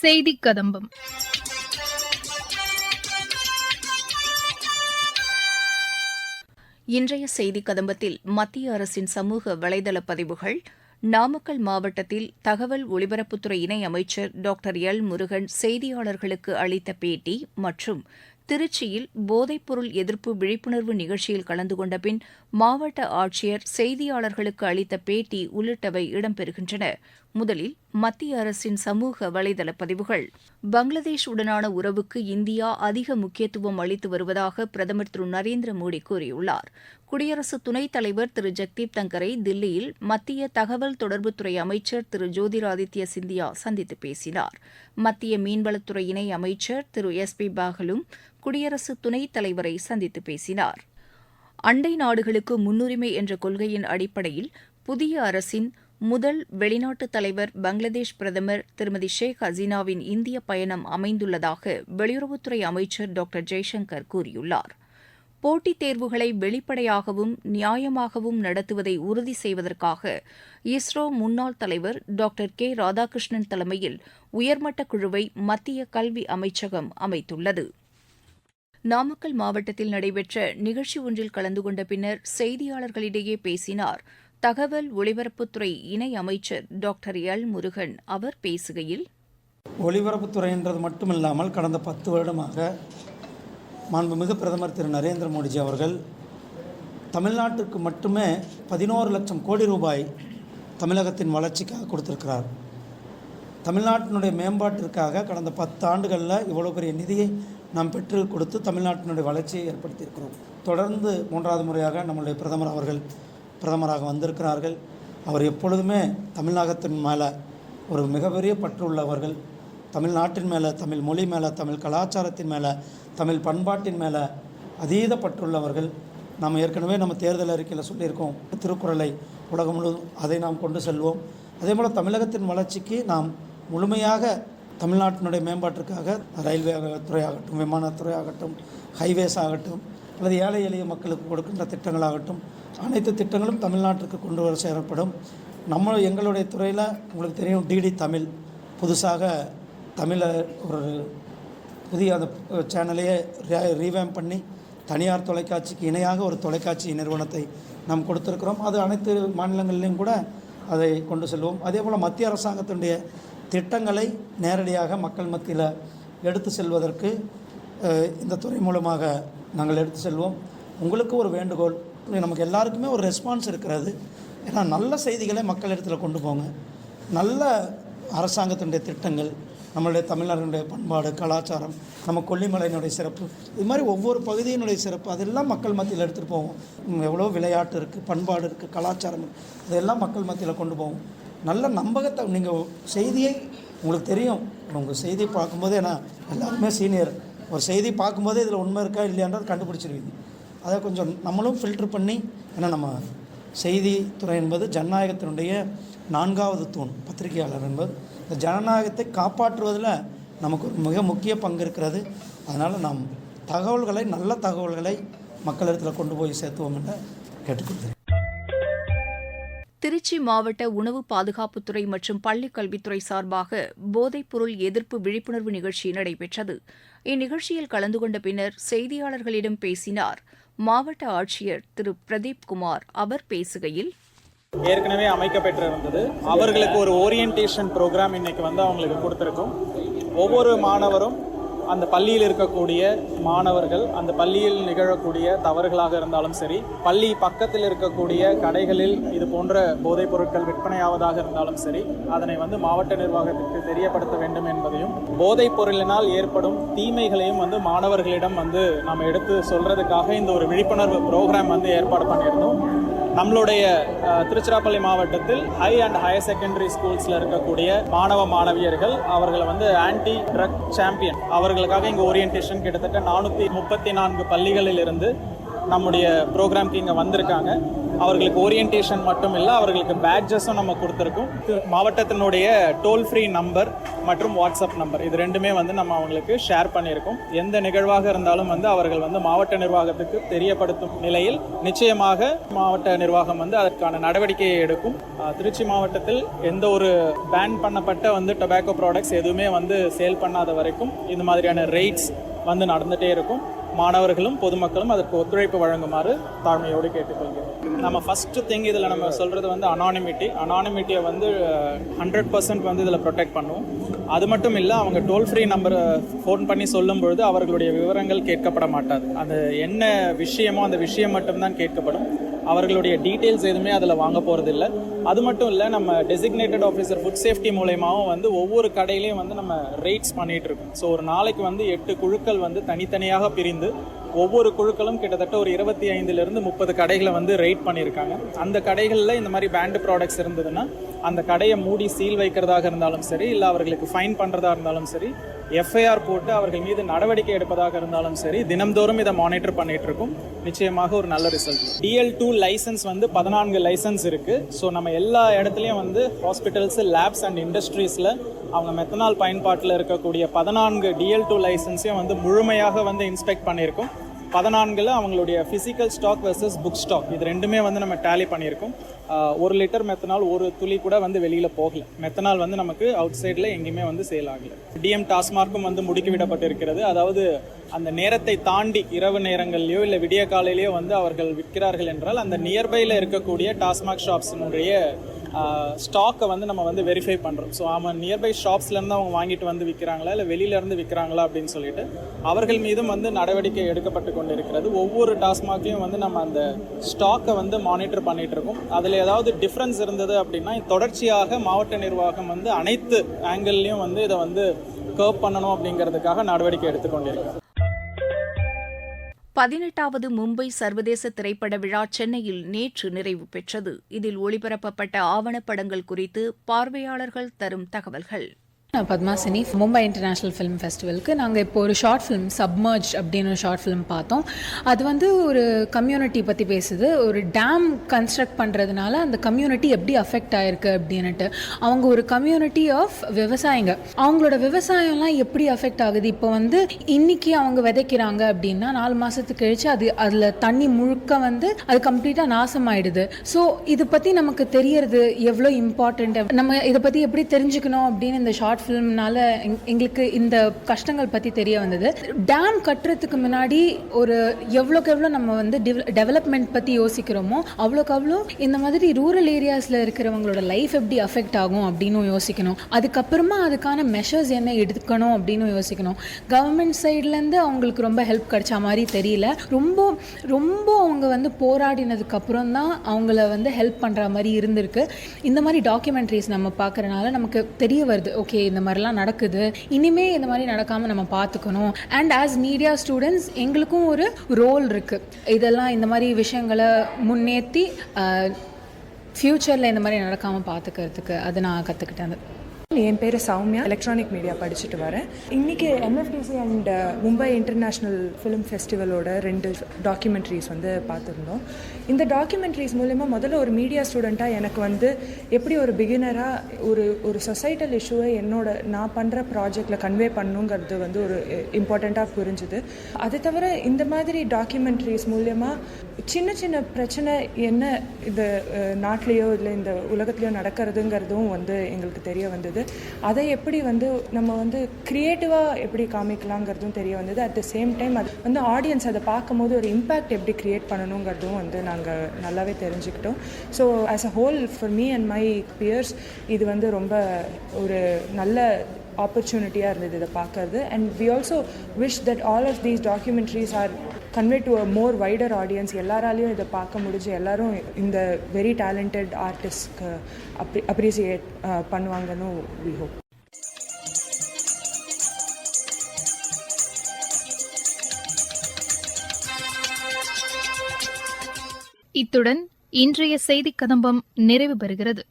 செய்தி கதம்பம். இன்றைய செய்தி கதம்பத்தில் மத்திய அரசின் சமூக வலைதள பதிவுகள். நாமக்கல் மாவட்டத்தில் தகவல் ஒலிபரப்புத்துறை இணை அமைச்சர் டாக்டர் எல் முருகன் செய்தியாளர்களுக்கு அளித்த பேட்டி மற்றும் திருச்சியில் போதைப்பொருள் எதிர்ப்பு விழிப்புணர்வு நிகழ்ச்சியில் கலந்து கொண்ட பின் மாவட்ட ஆட்சியர் செய்தியாளர்களுக்கு அளித்த பேட்டி உள்ளிட்டவை இடம்பெறுகின்றன. முதலில் மத்திய அரசின் சமூக வலைதள பதிவுகள். பங்களாதேஷ் உடனான உறவுக்கு இந்தியா அதிக முக்கியத்துவம் அளித்து வருவதாக பிரதமர் திரு நரேந்திர மோடி கூறியுள்ளார். குடியரசு துணைத் தலைவர் திரு ஜெக்தீப் தங்கரை தில்லியில் மத்திய தகவல் தொடர்புத்துறை அமைச்சர் திரு ஜோதிராதித்ய சிந்தியா சந்தித்து பேசினார். மத்திய மீன்வளத்துறை இணை அமைச்சர் திரு எஸ் பி பாகலும் குடியரசு துணைத் தலைவரை சந்தித்து பேசினார். அண்டை நாடுகளுக்கு முன்னுரிமை என்ற கொள்கையின் அடிப்படையில் புதிய அரசின் முதல் வெளிநாட்டு தலைவர் பங்களாதேஷ் பிரதமர் திருமதி ஷேக் ஹசீனாவின் இந்திய பயணம் அமைந்துள்ளதாக வெளியுறவுத்துறை அமைச்சர் டாக்டர் ஜெய்சங்கர் கூறியுள்ளார். போட்டித் தேர்வுகளை வெளிப்படையாகவும் நியாயமாகவும் நடத்துவதை உறுதி செய்வதற்காக இஸ்ரோ முன்னாள் தலைவர் டாக்டர் கே. ராதாகிருஷ்ணன் தலைமையில் உயர்மட்ட குழுவை மத்திய கல்வி அமைச்சகம் அமைத்துள்ளது. நாமக்கல் மாவட்டத்தில் நடைபெற்ற நிகழ்ச்சி ஒன்றில் கலந்து கொண்ட பின்னர் செய்தியாளர்களிடையே பேசினார் தகவல் ஒலிபரப்புத்துறை இணை அமைச்சர் டாக்டர் எல் முருகன் அவர் பேசுகையில் ஒலிபரப்புத்துறைன்றது மட்டுமில்லாமல் கடந்த பத்து வருடமாக மாண்புமிகு பிரதமர் திரு நரேந்திர மோடிஜி அவர்கள் தமிழ்நாட்டுக்கு மட்டுமே பதினோரு லட்சம் கோடி ரூபாய் தமிழகத்தின் வளர்ச்சிக்காக கொடுத்திருக்கிறார். தமிழ்நாட்டினுடைய மேம்பாட்டிற்காக கடந்த பத்து ஆண்டுகளில் இவ்வளோ பெரிய நிதியை நாம் பெற்று கொடுத்து தமிழ்நாட்டினுடைய வளர்ச்சியை ஏற்படுத்தியிருக்கிறோம். தொடர்ந்து மூன்றாவது முறையாக நம்முடைய பிரதமர் அவர்கள் பிரதமராக வந்திருக்கிறார்கள். அவர் எப்பொழுதுமே தமிழகத்தின் மேலே ஒரு மிகப்பெரிய பற்று உள்ளவர்கள். தமிழ்நாட்டின் மேலே தமிழ் மொழி மேலே தமிழ் கலாச்சாரத்தின் மேலே தமிழ் பண்பாட்டின் மேலே அதீத பற்றுள்ளவர்கள் நாம் ஏற்கனவே நம்ம தேர்தல் அறிக்கையில் சொல்லியிருக்கோம். திருக்குறளை உலகம் முழுவதும் அதை நாம் கொண்டு செல்வோம். அதே போல் தமிழகத்தின் வளர்ச்சிக்கு நாம் முழுமையாக தமிழ்நாட்டினுடைய மேம்பாட்டிற்காக ரயில்வே துறை ஆகட்டும் விமானத்துறை ஆகட்டும் ஹைவேஸ் ஆகட்டும் அல்லது ஏழை எளிய மக்களுக்கு கொடுக்கின்ற திட்டங்களாகட்டும் அனைத்து திட்டங்களும் தமிழ்நாட்டிற்கு கொண்டு வர சேரப்படும். நம்ம எங்களுடைய துறையில் உங்களுக்கு தெரியும் டிடி தமிழ். புதுசாக தமிழை ஒரு புதிய அந்த சேனலையே ரீவேம் பண்ணி தனியார் தொலைக்காட்சிக்கு இணையாக ஒரு தொலைக்காட்சி நிறுவனத்தை நாம் கொடுத்துருக்கிறோம். அது அனைத்து மாநிலங்களிலும் கூட அதை கொண்டு செல்வோம். அதே போல் மத்திய அரசாங்கத்தினுடைய திட்டங்களை நேரடியாக மக்கள் மத்தியில் எடுத்து செல்வதற்கு இந்த துறை மூலமாக நாங்கள் எடுத்து செல்வோம். உங்களுக்கு ஒரு வேண்டுகோள் நமக்கு எல்லாருக்குமே ஒரு ரெஸ்பான்ஸ் இருக்கிறது. ஏன்னா நல்ல செய்திகளை மக்கள் இடத்துல கொண்டு போங்க. நல்ல அரசாங்கத்தினுடைய திட்டங்கள் நம்மளுடைய தமிழர்களுடைய பண்பாடு கலாச்சாரம் நம்ம கொல்லிமலையினுடைய சிறப்பு இது மாதிரி ஒவ்வொரு பகுதியினுடைய சிறப்பு அதெல்லாம் மக்கள் மத்தியில் எடுத்துகிட்டு போவோம். எவ்வளோ விளையாட்டு இருக்குது பண்பாடு இருக்குது கலாச்சாரம் இதெல்லாம் மக்கள் மத்தியில் கொண்டு போவோம். நல்ல நம்பகத்தை நீங்கள் செய்தியை உங்களுக்கு தெரியும். உங்கள் செய்தி பார்க்கும்போதே நான் எல்லாருமே சீனியர். ஒரு செய்தி பார்க்கும்போதே இதில் உண்மை இருக்கா இல்லையான்றது கண்டுபிடிச்சிருவீங்க. அதை கொஞ்சம் நம்மளும் ஃபில்டர் பண்ணி ஏன்னா நம்ம செய்தித்துறை என்பது ஜனநாயகத்தினுடைய நான்காவது தூண் பத்திரிகையாளர் என்பது. இந்த ஜனநாயகத்தை காப்பாற்றுவதில் நமக்கு ஒரு மிக முக்கிய பங்கு இருக்கிறது. அதனால் நாம் தகவல்களை நல்ல தகவல்களை மக்களிடத்தில் கொண்டு போய் சேர்த்துவோம் என்று கேட்டுக்கொள்கிறேன். திருச்சி மாவட்ட உணவு பாதுகாப்புத்துறை மற்றும் பள்ளிக் கல்வித்துறை சார்பாக போதைப்பொருள் எதிர்ப்பு விழிப்புணர்வு நிகழ்ச்சி நடைபெற்றது. இந்நிகழ்ச்சியில் கலந்து கொண்ட பின்னர் செய்தியாளர்களிடம் பேசினார் மாவட்ட ஆட்சியர் திரு பிரதீப் குமார் அவர் பேசுகையில் ஏற்கனவே அமைக்கப்பட்டிருந்தது அவர்களுக்கு ஒரு ஓரியன்டேஷன் ப்ரோக்ராம் இன்னைக்கு வந்து அவங்களுக்கு கொடுத்துருக்கோம். ஒவ்வொரு மாணவரும் அந்த பள்ளியில் இருக்கக்கூடிய மாணவர்கள் அந்த பள்ளியில் நிகழக்கூடிய தவறுகளாக இருந்தாலும் சரி பள்ளி பக்கத்தில் இருக்கக்கூடிய கடைகளில் இது போன்ற போதைப் பொருட்கள் விற்பனையாவதாக இருந்தாலும் சரி அதனை வந்து மாவட்ட நிர்வாகத்திற்கு தெரியப்படுத்த வேண்டும் என்பதையும் போதைப் பொருளினால் ஏற்படும் தீமைகளையும் வந்து மாணவர்களிடம் வந்து நம்ம எடுத்து சொல்றதுக்காக இந்த ஒரு விழிப்புணர்வு ப்ரோக்ராம் வந்து ஏற்பாடு பண்ணியிருந்தோம். நம்மளுடைய திருச்சிராப்பள்ளி மாவட்டத்தில் ஹை அண்ட் ஹையர் செகண்டரி ஸ்கூல்ஸில் இருக்கக்கூடிய மாணவ மாணவியர்கள் அவர்களை வந்து ஆன்டி ட்ரக் சாம்பியன் அவர்களுக்காக இங்கே ஓரியன்டேஷன் கிட்டத்தட்ட நானூற்றி முப்பத்தி நான்கு பள்ளிகளில் இருந்து நம்முடைய ப்ரோக்ராம்க்கு இங்கே வந்திருக்காங்க. அவர்களுக்கு ஓரியன்டேஷன் மட்டும் இல்லை அவர்களுக்கு பேட்ஜஸும் நம்ம கொடுத்துருக்கோம். மாவட்டத்தினுடைய டோல் ஃப்ரீ நம்பர் மற்றும் வாட்ஸ்அப் நம்பர் இது ரெண்டுமே வந்து நம்ம அவங்களுக்கு ஷேர் பண்ணியிருக்கோம். எந்த நிகழ்வாக இருந்தாலும் வந்து அவர்கள் வந்து மாவட்ட நிர்வாகத்துக்கு தெரியப்படுத்தும் நிலையில் நிச்சயமாக மாவட்ட நிர்வாகம் வந்து அதற்கான நடவடிக்கையை எடுக்கும். திருச்சி மாவட்டத்தில் எந்த ஒரு பேன் பண்ணப்பட்ட வந்து டொபாக்கோ ப்ராடக்ட்ஸ் எதுவுமே வந்து சேல் பண்ணாத வரைக்கும் இந்த மாதிரியான ரெய்ட்ஸ் வந்து நடந்துகிட்டே இருக்கும். மாணவர்களும் பொதுமக்களும் அதற்கு ஒத்துழைப்பு வழங்குமாறு தாழ்மையோடு கேட்டுக்கொள்கிறோம். நம்ம ஃபஸ்ட்டு திங் இதில் நம்ம சொல்கிறது வந்து அனானிமிட்டி அனானிமிட்டியை வந்து ஹண்ட்ரட் பர்சன்ட் வந்து இதில் ப்ரொடெக்ட் பண்ணுவோம். அது மட்டும் இல்லை அவங்க டோல் ஃப்ரீ நம்பரை ஃபோன் பண்ணி சொல்லும் பொழுது அவர்களுடைய விவரங்கள் கேட்கப்பட மாட்டாது. அந்த என்ன விஷயமோ அந்த விஷயம் மட்டும்தான் கேட்கப்படும். அவர்களுடைய டீட்டெயில்ஸ் எதுவுமே அதில் வாங்க போகிறதில்ல அது மட்டும் இல்லை நம்ம டெசிக்னேட்டட் ஆஃபீஸர் ஃபுட் சேஃப்டி மூலயமாவும் வந்து ஒவ்வொரு கடையிலையும் வந்து நம்ம ரேட்ஸ் பண்ணிகிட்டு இருக்கோம். ஸோ ஒரு நாளைக்கு வந்து எட்டு குழுக்கள் வந்து தனித்தனியாக பிரிந்து ஒவ்வொரு குழுக்களும் கிட்டத்தட்ட ஒரு இருபத்தி ஐந்துலேருந்து முப்பது கடைகளை வந்து ரைட் பண்ணியிருக்காங்க. அந்த கடைகளில் இந்த மாதிரி பேண்டு ப்ராடக்ட்ஸ் இருந்ததுன்னா அந்த கடையை மூடி சீல் வைக்கிறதாக இருந்தாலும் சரி இல்லை அவர்களுக்கு ஃபைன் பண்ணுறதா இருந்தாலும் சரி எஃப்ஐஆர் போட்டு அவர்கள் மீது நடவடிக்கை எடுப்பதாக இருந்தாலும் சரி தினம்தோறும் இதை மானிட்டர் பண்ணிட்டு இருக்கும் நிச்சயமாக ஒரு நல்ல ரிசல்ட் டிஎல் டூ லைசன்ஸ் வந்து பதினான்கு லைசன்ஸ் இருக்கு. ஸோ நம்ம எல்லா இடத்துலையும் வந்து ஹாஸ்பிட்டல்ஸ் லேப்ஸ் அண்ட் இண்டஸ்ட்ரீஸில் அவங்க மெத்தனால் பயன்பாட்டில் இருக்கக்கூடிய பதினான்கு டிஎல் டூ லைசன்ஸையும் வந்து முழுமையாக வந்து இன்ஸ்பெக்ட் பண்ணியிருக்கோம். பதினான்கில் அவங்களுடைய physical stock versus book stock இது ரெண்டுமே வந்து நம்ம டேலி பண்ணியிருக்கோம். ஒரு லிட்டர் மெத்தனால் ஒரு துளி கூட வந்து வெளியில் போகல. மெத்தனால் வந்து நமக்கு அவுட் சைடில் எங்கேயுமே வந்து சேல் ஆகல. டிஎம் டாஸ்மார்க்கும் வந்து முடுக்கி விடப்பட்டிருக்கிறது. அதாவது அந்த நேரத்தை தாண்டி இரவு நேரங்கள்லையோ இல்லை விடிய காலையிலையோ வந்து அவர்கள் விற்கிறார்கள் என்றால் அந்த நியர்பையில் இருக்கக்கூடிய டாஸ்மாக் ஷாப்ஸினுடைய ஸ்டாக்கை வந்து நம்ம வந்து வெரிஃபை பண்ணுறோம் ஸோ அவன் நியர்பை ஷாப்ஸ்லேருந்து அவங்க வாங்கிட்டு வந்து விற்கிறாங்களா இல்லை வெளியிலேருந்து விற்கிறாங்களா அப்படின்னு சொல்லிட்டு அவர்கள் மீதும் வந்து நடவடிக்கை எடுக்கப்பட்டு கொண்டு இருக்கிறது ஒவ்வொரு டாஸ்மாக்லேயும் வந்து நம்ம அந்த ஸ்டாக்கை வந்து மானிட்டர் பண்ணிகிட்டு இருக்கோம். அதில் ஏதாவது டிஃப்ரென்ஸ் இருந்தது அப்படின்னா தொடர்ச்சியாக மாவட்ட நிர்வாகம் வந்து அனைத்து ஆங்கிள்லேயும் வந்து இதை வந்து கர்வ் பண்ணணும் அப்படிங்கிறதுக்காக நடவடிக்கை எடுத்துக்கொண்டிருக்கிறோம் பதினெட்டாவது மும்பை சர்வதேச திரைப்பட விழா சென்னையில் நேற்று நிறைவு பெற்றது. இதில் ஒளிபரப்பப்பட்ட ஆவணப்படங்கள் குறித்து பார்வையாளர்கள் தரும் தகவல்கள். நான் பத்மாசினி மும்பை இன்டர்நேஷ்னல் ஃபிலிம் ஃபெஸ்டிவலுக்கு நாங்கள் இப்போ ஒரு ஷார்ட் ஃபிலிம் சப்மர்ஜ் அப்படின்னு ஒரு ஷார்ட் ஃபிலிம் பார்த்தோம். அது வந்து ஒரு கம்யூனிட்டி பற்றி பேசுது. ஒரு டேம் கன்ஸ்ட்ரக்ட் பண்ணுறதுனால அந்த கம்யூனிட்டி எப்படி அஃபெக்ட் ஆயிருக்கு அப்படின்னுட்டு. அவங்க ஒரு கம்யூனிட்டி ஆஃப் விவசாயிங்க. அவங்களோட விவசாயம்லாம் எப்படி அஃபெக்ட் ஆகுது? இப்போ வந்து இன்னைக்கு அவங்க விதைக்கிறாங்க அப்படின்னா நாலு மாதத்துக்கு கழிச்சு அது அதில் தண்ணி முழுக்க வந்து அது கம்ப்ளீட்டாக நாசமாயிடுது. ஸோ இது பற்றி நமக்கு தெரியறது எவ்வளோ இம்பார்ட்டண்ட் நம்ம இதை பற்றி எப்படி தெரிஞ்சுக்கணும் அப்படின்னு இந்த ஷார்ட் ஃபிலிம்னால எங்களுக்கு இந்த கஷ்டங்கள் பற்றி தெரிய வந்தது. டேம் கட்டுறதுக்கு முன்னாடி ஒரு எவ்வளோக்கு எவ்வளோ நம்ம வந்து டெவலப்மெண்ட் பற்றி யோசிக்கிறோமோ அவ்வளோக்கு அவ்வளோ இந்த மாதிரி ரூரல் ஏரியாஸில் இருக்கிறவங்களோட லைஃப் எப்படி அஃபெக்ட் ஆகும் அப்படின்னு யோசிக்கணும். அதுக்கப்புறமா அதுக்கான மெஷர்ஸ் என்ன எடுக்கணும் அப்படின்னு யோசிக்கணும். கவர்மெண்ட் சைட்லேருந்து அவங்களுக்கு ரொம்ப ஹெல்ப் கிடைச்ச மாதிரி தெரியல. ரொம்ப ரொம்ப அவங்க வந்து போராடினதுக்கப்புறம் தான் அவங்கள வந்து ஹெல்ப் பண்ணுற மாதிரி இருந்திருக்கு. இந்த மாதிரி டாக்குமெண்ட்ரிஸ் நம்ம பார்க்குறனால நமக்கு தெரிய வருது. ஓகே இந்த மாதிரிலாம் நடக்குது. இனிமே இந்த மாதிரி நடக்காமல் நம்ம பார்த்துக்கணும் அண்ட் ஆஸ் மீடியா ஸ்டூடெண்ட்ஸ் எங்களுக்கும் ஒரு ரோல் இருக்குது இதெல்லாம் இந்த மாதிரி விஷயங்களை முன்னேற்றி ஃப்யூச்சரில் இந்த மாதிரி நடக்காமல் பார்த்துக்கிறதுக்கு அது நான் கற்றுக்கிட்டேன் என் பேர் சௌமியா. எலக்ட்ரானிக் மீடியா படிச்சுட்டு வரேன். இன்னைக்கு MFDC and Mumbai international film ஃபெஸ்டிவலோட ரெண்டு டாக்குமெண்ட்ரிஸ் வந்து பார்த்துருந்தோம். இந்த டாக்குமெண்ட்ரிஸ் மூலயமா முதல்ல ஒரு மீடியா ஸ்டூடெண்ட்டாக எனக்கு வந்து எப்படி ஒரு பிகினராக ஒரு ஒரு சொசைட்டல் இஷ்யூவை என்னோட நான் பண்ணுற ப்ராஜெக்டில் கன்வே பண்ணுங்கிறது வந்து ஒரு uh, இம்பார்ட்டண்ட்டாக புரிஞ்சுது. அது தவிர இந்த மாதிரி டாக்குமெண்ட்ரிஸ் மூலயமா சின்ன சின்ன பிரச்சனை என்ன uh, இந்த நாட்டிலையோ நாட்டிலேயோ இல்லை இந்த உலகத்துலேயோ நடக்கிறதுங்கிறதும் வந்து எங்களுக்கு தெரிய வந்தது. அதை எப்படி வந்து நம்ம வந்து க்ரியேட்டிவாக எப்படி காமிக்கலாங்கிறதும் தெரிய வந்தது. அட் த சேம் டைம் அது வந்து ஆடியன்ஸ் அதை பார்க்கும்போது ஒரு இம்பேக்ட் எப்படி க்ரியேட் பண்ணணுங்கிறதும் வந்து நாங்கள் நல்லாவே தெரிஞ்சுக்கிட்டோம். So as a whole for me and my peers இது வந்து ரொம்ப ஒரு நல்ல ஆப்பர்ச்சுனிட்டியாக இருந்தது இதை பார்க்கறது. And we also wish that all of these documentaries are convey to a more wider audience எல்லாராலையும் இதை பார்க்க முடிஞ்சு எல்லாரும் இந்த வெரி டேலண்டட் ஆர்டிஸ்ட்க்கு அப்ரி அப்ரிசியேட் பண்ணுவாங்கன்னு வி ஹோப் இத்துடன் இன்றைய செய்தி கதம்பம் நிறைவு பெறுகிறது.